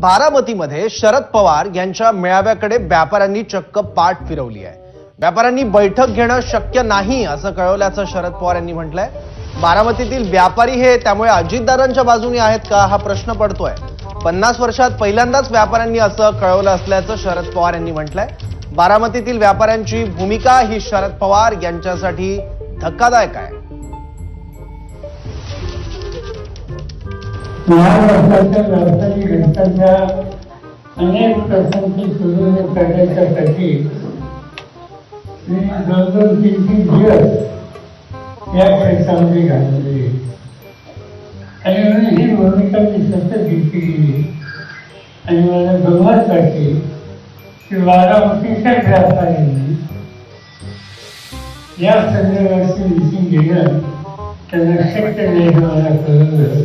बारामतीमध्ये शरद पवार यांच्या मेळाव्याकडे व्यापाऱ्यांनी चक्क पाठ फिरवली आहे. व्यापाऱ्यांनी बैठक घेणं शक्य नाही असं कळवल्याचं शरद पवार यांनी म्हटलंय. बारामतीतील व्यापारी हे त्यामुळे अजितदारांच्या बाजूने आहेत का हा प्रश्न पडतोय. पन्नास वर्षात पहिल्यांदाच व्यापाऱ्यांनी असं कळवलं असल्याचं शरद पवार यांनी म्हटलंय. बारामतीतील व्यापाऱ्यांची भूमिका ही शरद पवार यांच्यासाठी धक्कादायक आहे. महाराष्ट्राच्या व्यावसायिक अनेक प्रश्नांची सुरू करण्याच्यासाठी मी दोन दोन तीन तीन दिवस या क्षेत्रामध्ये घालवले आणि म्हणून ही भूमिका मी सतत घेतली गेली आणि मला गंमत वाटली की बारामतीच्या व्यापाऱ्यांनी या संदर्भाची मिटिंग घेणं त्यांना शक्य नाही मला कळलं.